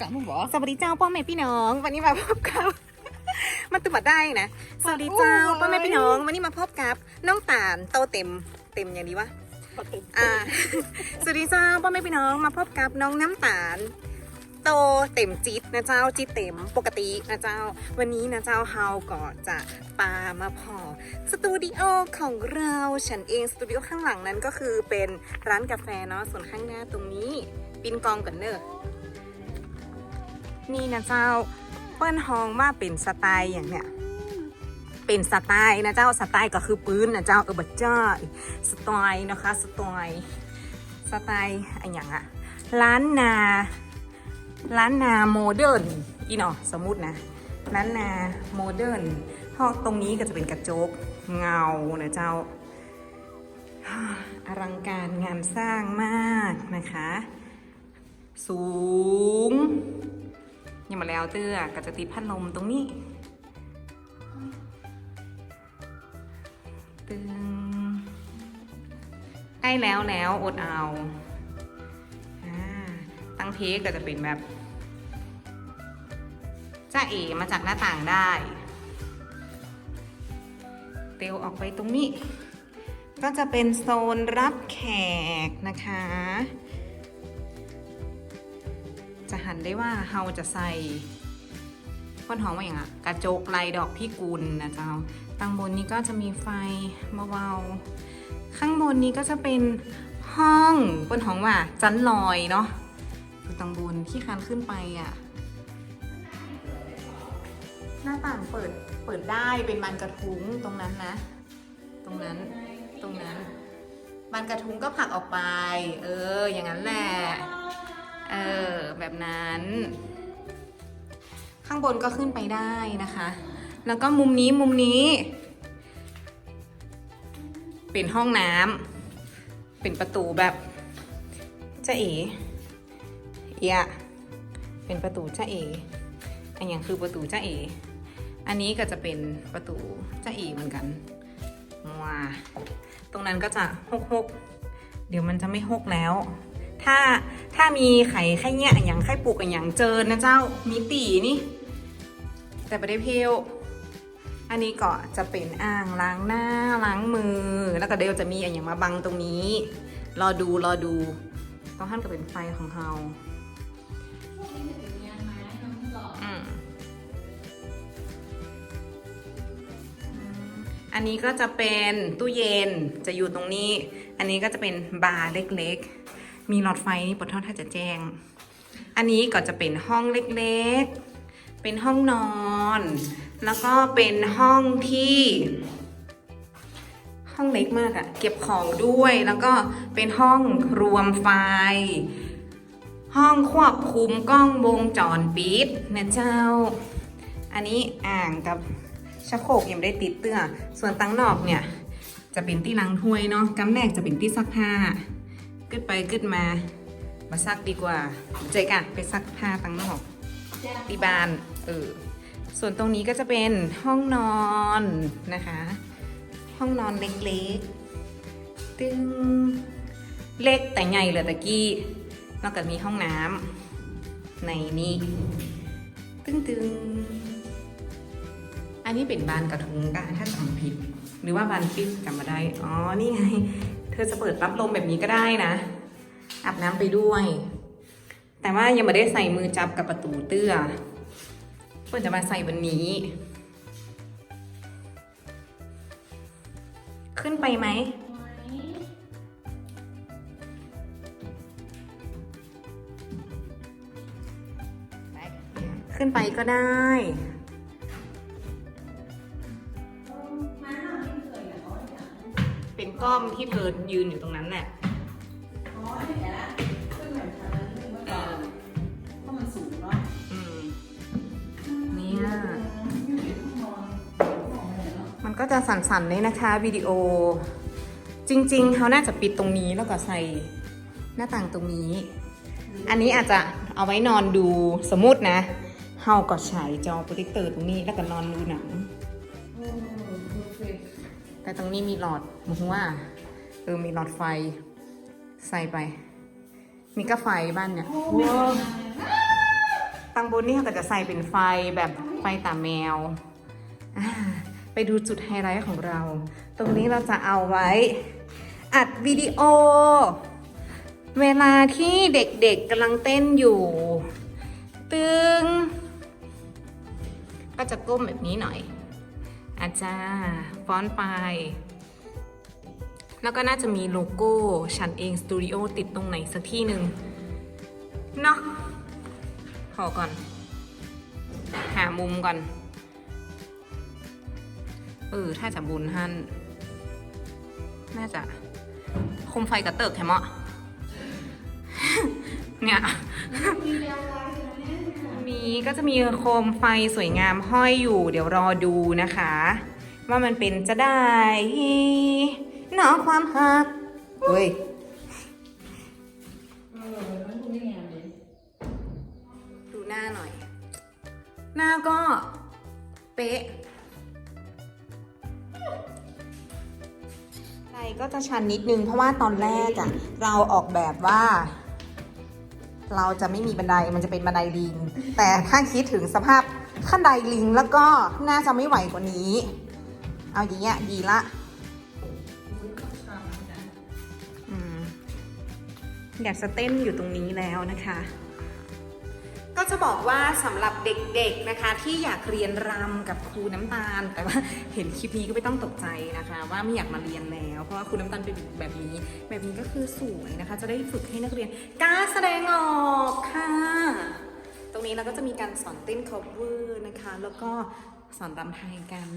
กะมึงบอกสวัสดีเจ้าพ่อแม่พี่น้อง วันนี้มาพบกับมันตุบัดได้นะสวัสดีเจ้าพ่อแม่พี่น้อง วันนี้มาพบกับน้องตาลโตเต็มเต็มอย่างดีวะอ่าสวัสดีเจ้าพ่อแม่พี่น้องมาพบกับน้องน้ำตาล โตเต็มจิตนะเจ้าจิตเต็มปกตินะเจ้า วันนี้นะเจ้าเฮาก็จะปามาพอสตูดิโอของเราฉันเองสตูดิโอข้างหลังนั้นก็คือเป็นร้านกาแฟเนาะส่วนข้างหน้าตรงนี้ปินกองกันเนอะ นี่นะเจ้าเปิ้นฮองว่าเป็นสไตล์อย่างเนี้ยเป็นสไตล์นะเจ้าสไตล์ก็คือปืนนะเจ้าเออบัจจ้าสไตล์นะคะสไตล์สไตล์อะไรอย่างอะร้านนาร้านนาโมเดิร์นอีเนาะสมมุตินะร้านนาโมเดิร์นห้องตรงนี้ก็จะเป็นกระจกเงานะเจ้าอลังการงานสร้างมากนะคะ สูง ยังมาแล้วเตื้อก็จะติดพัดลมตรงนี้ตึงใกล้แล้วแล้วอดเอาตั้งเทคก็จะเป็นแบบจ้าเอมาจากหน้าต่างได้ เตียวออกไปตรงนี้ ก็จะเป็นโซนรับแขกนะคะ จะหันได้ว่าเฮาจะใส่ก้นหอมว่าอย่างอะกระจกลายดอกพิกุลนะเจ้าตังบนนี้ก็จะมีไฟเบาๆข้างบนนี้ก็จะเป็นห้องก้นหอมว่าจันลอยเนาะอยู่ตังบนที่คันขึ้นไปอะหน้าต่างเปิดเปิดได้เป็นบานกระทุ้งตรงนั้นนะ ตรงนั้นตรงนั้นบานกระทุ้งก็ผลักออกไป เออ อย่างนั้นแหละ เออแบบนั้น ข้างบนก็ขึ้นไปได้นะคะ แล้วก็มุมนี้มุมนี้ เป็นห้องน้ำเป็นประตูแบบจ้าเอ๋เอียะเป็นประตูจ้าเออันอย่างคือประตูจ้าเอ อันนี้ก็จะเป็นประตูจ้าเอเหมือนกันว้าตรงนั้นก็จะหกหกเดี๋ยวมันจะไม่หกแล้ว ถ้าถ้ามีไข่ไข่เนี่ยอย่างไข่ปลูกอย่างเจอนะเจ้ามีตีนี่ แต่ไม่ได้เพลอันนี้ก็จะเป็นอ่างล้างหน้าล้างมือ แล้วก็เดี๋ยวจะมีอย่างมาบังตรงนี้ รอดูรอดู ต้องห้ามกับเป็นไฟของเราอันนี้ก็จะเป็นตู้เย็นจะอยู่ตรงนี้ อันนี้ก็จะเป็นบาร์เล็กๆ มีหลอดไฟนี่ปวดท้อดถ้าจะแจ้ง อันนี้ก็จะเป็นห้องเล็กๆ เป็นห้องนอน แล้วก็เป็นห้องที่ ห้องเล็กมากอะเก็บของด้วย แล้วก็เป็นห้องรวมไฟ ห้องควบคุมกล้องวงจรปิดนะเจ้า อันนี้อ่างกับชักโครกยังได้ติดเตื้อ ส่วนตังนอกเนี่ย จะเป็นที่ล้างถ้วยเนาะกำแรกจะเป็นที่ซักผ้า กึดไปกึดมา มาซักดีกว่า เจกันไปซักผ้าตังนอกที่บ้านเออส่วนตรงนี้ก็จะเป็นห้องนอนนะคะ ห้องนอนเล็กๆ ตึงเล็กแต่ใหญ่เลยตะกี้ นอกจากมีห้องน้ำในนี้ตึงตึงๆอันนี้เป็นบานกระทุงกะถ้าจำผิด หรือว่าบานปิดจำมาได้ อ๋อ นี่ไง เธอจะเปิดรับลมแบบนี้ก็ได้นะ อาบน้ำไปด้วย แต่ว่ายังไม่ได้ใส่มือจับกับประตูเตื้อเพื่อจะมาใส่วันนี้ ขึ้นไปไหมขึ้นไปก็ได้ เป็นก้อมที่เธอยืนอยู่ตรงนั้นแหละอ๋อเห็นแล้วขึ้นเหมือนทางนั้นเมื่อก่อนเพราะมันสูงเนาะอืมเนี่ยอยู่ในห้องนอนห้องอะไรเนาะมันก็จะสั่นๆเลยนะคะวิดีโอ จริง ๆเขาน่าจะปิดตรงนี้แล้วก็ใส่หน้าต่างตรงนี้ อันนี้อาจจะเอาไว้นอนดูสมมุตินะเฮาก็ฉายจอโปรเจคเตอร์ตรงนี้แล้วก็นอนดูหนังโอ้โอเค แต่ตรงนี้มีหลอดหมายถึงว่าเออมีหลอดไฟใส่ไป มีก็ไฟบ้านเนี่ยโอ้างบนนี่เขาก็จะใส่เป็นไฟแบบไฟตาแมว ไปดูจุดไฮไลท์ของเรา ตรงนี้เราจะเอาไว้ อัดวิดีโอ เวลาที่เด็กๆกำลังเต้นอยู่ ตึง ก็จะก้มแบบนี้หน่อย อาจารย์ฟอนต์ไป แล้วก็น่าจะมีโลโก้ฉันเองสตูดิโอติดตรงไหนสักที่หนึ่งเนาะขอก่อน หามุมก่อน เออ ถ้าจะบุญฮันน่าจะคมไฟกระเติกแถมะเนี่ยมีแวววาวอยู่นะเนี่ย มีก็จะมีโคมไฟสวยงามห้อยอยู่ เดี๋ยวรอดูนะคะ ว่ามันเป็นจะได้หนอความหักเฮ้ยเออมันคงไม่งามเลยดูหน้าหน่อย หน้าก็ เป๊ะใจก็จะชันนิดนึงเพราะว่าตอนแรกอะเราออกแบบว่า เราจะไม่มีบันไดมันจะเป็นบันไดลิง แต่ถ้าคิดถึงสภาพขั้นไดลิงแล้วก็น่าจะไม่ไหวกว่านี้ เอาอย่างเงี้ยดีละอืมอยากจะเต้นอยู่ตรงนี้แล้วนะคะ ก็จะบอกว่าสำหรับเด็กๆนะคะที่อยากเรียนรำกับครูน้ำตาล แต่ว่าเห็นคลิปนี้ก็ไม่ต้องตกใจนะคะ ว่าไม่อยากมาเรียนแล้วเพราะว่าครูน้ำตาลเป็นแบบนี้ แบบนี้ก็คือสวยนะคะ จะได้ฝึกให้นักเรียนกล้าแสดงออกค่ะ ตรงนี้เราก็จะมีการสอนเต้น cover นะคะ แล้วก็สอนรำไทยกัน